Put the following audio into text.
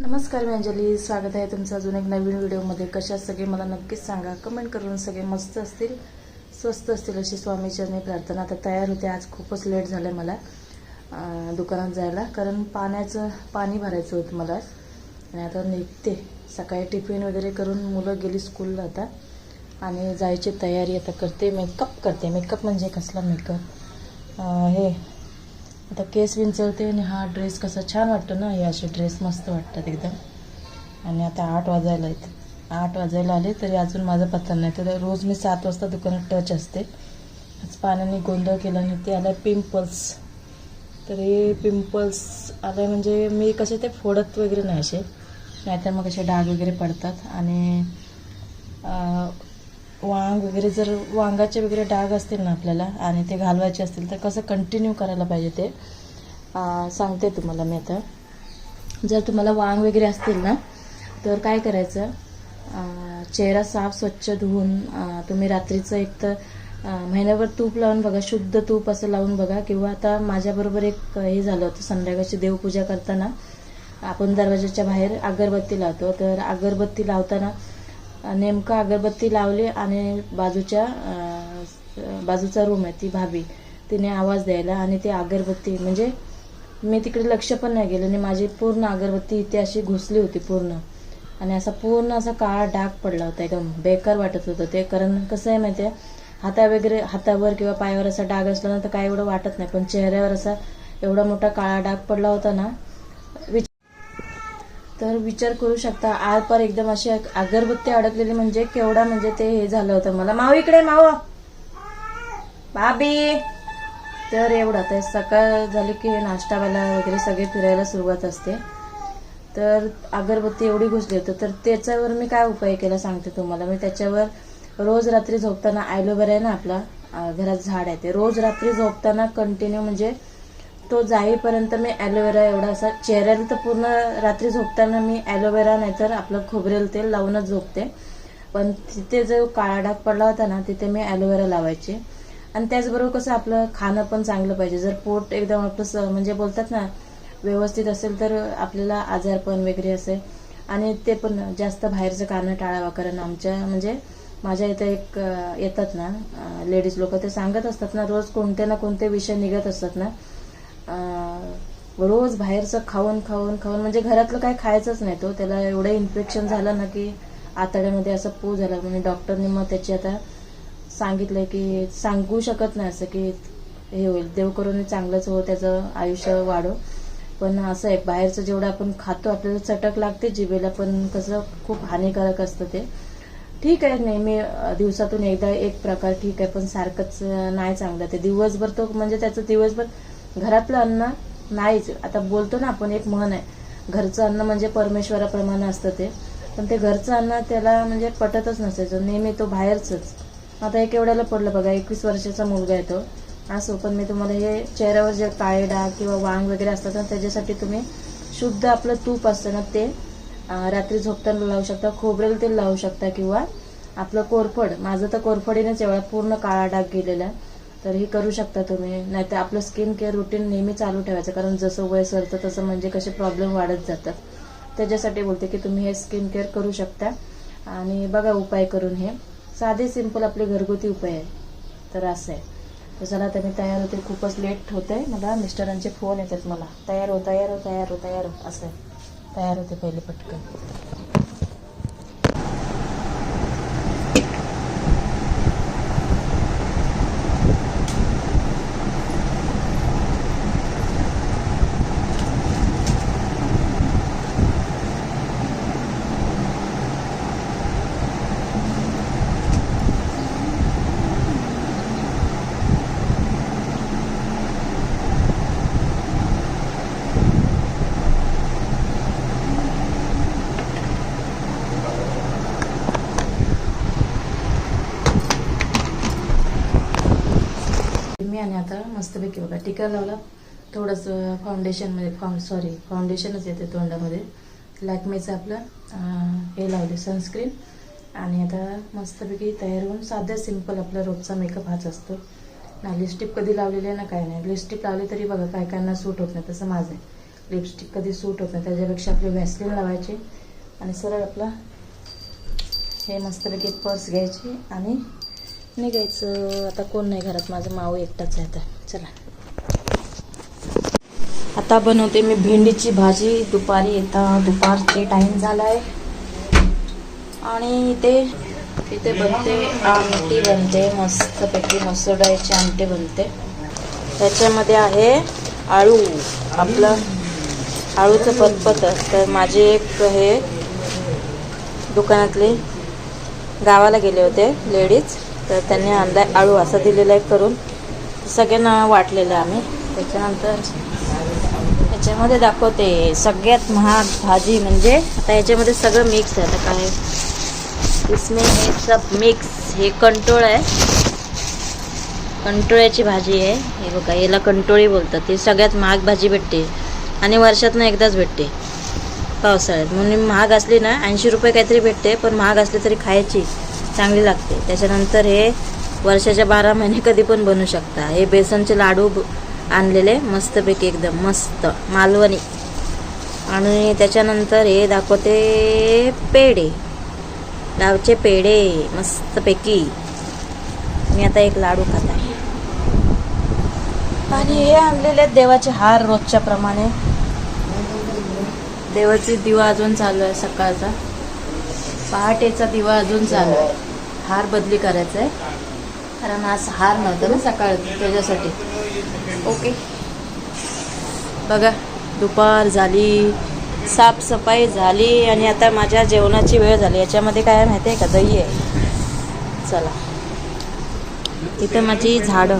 नमस्कार मी अंजली स्वागत आहे तुमचं अजून एक नवीन व्हिडिओमध्ये. कशा सगळे? मला नक्कीच सांगा. कमेंट करून सगळे मस्त असतील स्वस्त असतील अशी स्वामीचरणी प्रार्थना आता तयार होते. आज खूपच लेट झालं आहे मला दुकानात जायला. कारण पाण्याचं पाणी भरायचं होतं मला. आणि आता निघते. सकाळी टिफिन वगैरे करून मुलं गेली स्कूलला आता. आणि जायची तयारी आता करते. मेकअप करते. मेकअप म्हणजे कसला मेकअप? हे आता केस विंचवते आणि हा ड्रेस कसा छान वाटतो ना हे असे ड्रेस मस्त वाटतात एकदम. आणि आता आठ वाजायला आहेत. आठ वाजायला आले तरी अजून माझा पत्ता नाही. तर रोज मी सात वाजता दुकानात टच असते. आज पाण्याने गोंधळ केला आणि ते आलं पिंपल्स तर हे पिंपल्स आले म्हणजे मी कसे ते फोडत वगैरे नाही असे. नाहीतर मग असे डाग वगैरे पडतात. आणि वांग वगैरे जर वांगाचे वगैरे डाग असतील ना आपल्याला आणि ते घालवायचे असतील तर कसं कंटिन्यू करायला पाहिजे ते? सांगते तुम्हाला मी आता. जर तुम्हाला वांग वगैरे असतील ना तर काय करायचं? चेहरा साफ स्वच्छ धुवून तुम्ही रात्रीचं एक तर महिन्याभर तूप लावून बघा शुद्ध तूप असं लावून बघा किंवा आता माझ्याबरोबर एक हे झालं होतं संध्याकाळची देवपूजा करताना आपण दरवाजाच्या बाहेर अगरबत्ती लावतो. तर अगरबत्ती लावताना नेमकं अगरबत्ती लावली आणि बाजूच्या बाजूचा रूम आहे ती भाभी. तिने आवाज द्यायला आणि ती अगरबत्ती म्हणजे मी तिकडे लक्ष पण नाही गेलं आणि माझी पूर्ण अगरबत्ती इथे अशी घुसली होती पूर्ण. आणि असा पूर्ण असा काळा डाग पडला होता एकदम बेकार वाटत होतं ते. कारण कसं आहे माहिती आहे हाता वगैरे हातावर किंवा पायावर असा डाग असला ना तर काय एवढं वाटत नाही. पण चेहऱ्यावर असा एवढा मोठा काळा डाग पडला होता ना विच- तर विचार करू शकता. आरपार एकदम अशी अगरबत्ती अडकलेली म्हणजे केवढा म्हणजे ते हे झालं होतं मला. माव इकडे माव बाबी. तर एवढं तर सकाळ झाली की नाश्तावाला वगैरे सगळे फिरायला सुरुवात असते. तर अगरबत्ती एवढी घुसली होती. तर त्याच्यावर मी काय उपाय केला सांगते तुम्हाला. मी त्याच्यावर रोज रात्री झोपताना ॲलोवेरा आहे ना आपला घरात झाड आहे ते. रोज रात्री झोपताना कंटिन्यू म्हणजे तो जाईपर्यंत मी ॲलोवेरा एवढा असा चेहऱ्याला तर पूर्ण रात्री झोपताना मी ॲलोवेरा नाहीतर आपलं खोबरेल तेल लावूनच झोपते. पण तिथे जो काळा डाग पडला होता ना तिथे मी ॲलोवेरा लावायचे. आणि त्याचबरोबर कसं आपलं खाणं पण चांगलं पाहिजे. जर पोट एकदम आपलं म्हणजे बोलतात ना व्यवस्थित असेल तर आपल्याला आजारपण वगैरे असेल आणि ते पण जास्त बाहेरचं खाणं टाळावं. कारण आमच्या म्हणजे माझ्या इथं एक येतात ना लेडीज लोक ते सांगत असतात ना रोज कोणते ना कोणते विषय निघत असतात ना रोज बाहेरचं खाऊन खाऊन खाऊन म्हणजे घरातलं काय खायचंच नाही. तो त्याला एवढं इन्फेक्शन झालं ना की आतड्यामध्ये असं पू झाला. म्हणजे डॉक्टरने मग त्याची आता सांगितलं की सांगू शकत नाही असं की हे होईल. देव करून चांगलंच हो त्याचं आयुष्य वाढो. पण असं आहे बाहेरचं जेवढं आपण खातो आपल्याला चटक लागते जिभेला पण कसं खूप हानिकारक असतं ते. ठीक आहे नेहमी दिवसातून एकदा एक प्रकार ठीक आहे पण सारखंच नाही चांगलं. ते दिवसभर तो म्हणजे त्याचं दिवसभर घरातलं अन्न नाहीच. आता बोलतो ना आपण एक म्हण आहे. घरचं अन्न म्हणजे परमेश्वराप्रमाणे असतं ते. पण ते घरचं अन्न त्याला म्हणजे पटतच नसायचं. नेहमी तो बाहेरचंच. आता एक एवढ्याला पडलं बघा एकवीस वर्षाचा मुलगा आहे तो. असो पण मी तुम्हाला हे चेहऱ्यावर जे काळे डाग किंवा वांग वगैरे असतात ना त्याच्यासाठी तुम्ही शुद्ध आपलं तूप असतं ना ते रात्री झोपताना लावू शकता खोबरेल तेल लावू शकता किंवा आपलं कोरफड. माझं तर कोरफडीनेच एवढा पूर्ण काळा डाग गेलेला. आहे. तर हे करू शकता तुम्ही. नाहीतर आपलं स्किन केअर रुटीन नेहमी चालू ठेवायचं. कारण जसं वय सरतं तसं म्हणजे कसे प्रॉब्लेम वाढत जातात. त्याच्यासाठी बोलते की तुम्ही हे स्किन केअर करू शकता. आणि बघा उपाय करून हे. साधे सिंपल आपले घरगुती उपाय आहे. तर असं आहे. तर चला आता मी तयार होते. खूपच लेट होते मला मिस्टरांचे फोन येतात मला. तयार हो तयार हो तयार हो तयार हो. असं आहे. तयार होते पहिले पटकन मी आणि आता मस्तपैकी बघा टिका लावला. थोडंसं फाउंडेशनमध्ये फाउं सॉरी फाउंडेशनच येते तोंडामध्ये. लॅकमेचं आपलं हे लावले सनस्क्रीन आणि आता मस्तपैकी तयार होऊन साध्या सिंपल आपला रोजचा मेकअप हाच असतो. ना लिपस्टिक कधी लावलेली आहे ना काय नाही. लिपस्टिक लावली तरी बघा काय कायना सूट होत नाही तसं माझं आहे. लिपस्टिक कधी सूट होत नाही त्याच्यापेक्षा आपली व्हॅसलिन लावायची. आणि सरळ आपला हे मस्तपैकी पर्स घ्यायची आणि निघायचं. आता कोण नाही घरात? माझं माऊ एकटाच आहे आता. चला. आता बनवते मी भेंडीची भाजी. दुपारी येता दुपारचे टाईम झाला आहे आणि इथे इथे बनते आमटी बनते मस्तपैकी मस्त डाळीची आमटी बनते. त्याच्यामध्ये आहे आळू. आपलं आळूचं पतपत. तर माझे एक हे दुकानातले गावाला गेले होते लेडीज. तर त्यांनी आणला आळू असा दिलेला आहे करून. सगळ्यांना वाटलेलं आम्ही. त्याच्यानंतर याच्यामध्ये दाखवते सगळ्यात महाग भाजी म्हणजे आता याच्यामध्ये सगळं मिक्स आहे. आता काय? इसमे हे सब मिक्स हे कंटोळ आहे. कंटोळ्याची भाजी आहे. हे बघा याला कंटोळी बोलतात. ही सगळ्यात महाग भाजी भेटते. आणि वर्षातनं एकदाच भेटते. पावसाळ्यात. म्हणून महाग असली ना ऐंशी रुपये काहीतरी भेटते पण महाग असली तरी खायची. चांगली लागते. त्याच्यानंतर हे वर्षाच्या बारा महिने कधी पण बनवू शकता. हे बेसनचे लाडू आणलेले मस्तपैकी एकदम मस्त. मालवणी. आणि त्याच्यानंतर हे दाखवते पेढे. गावचे पेढे मस्तपैकी. मी आता एक लाडू खात. आहे आणि हे आणलेले आहेत देवाचे हार रोजच्या प्रमाणे. देवाचे दिवा अजून चालू आहे सकाळचा. पहाटेचा दिवा अजून चालू आहे. हार बदली करायचा आहे कारण आज हार नव्हता ना सकाळ त्याच्यासाठी. ओके. बघा दुपार झाली साफसफाई झाली आणि आता माझ्या जेवणाची वेळ झाली. याच्यामध्ये काय माहिती आहे का? दही आहे. चला. इथं माझी झाडं.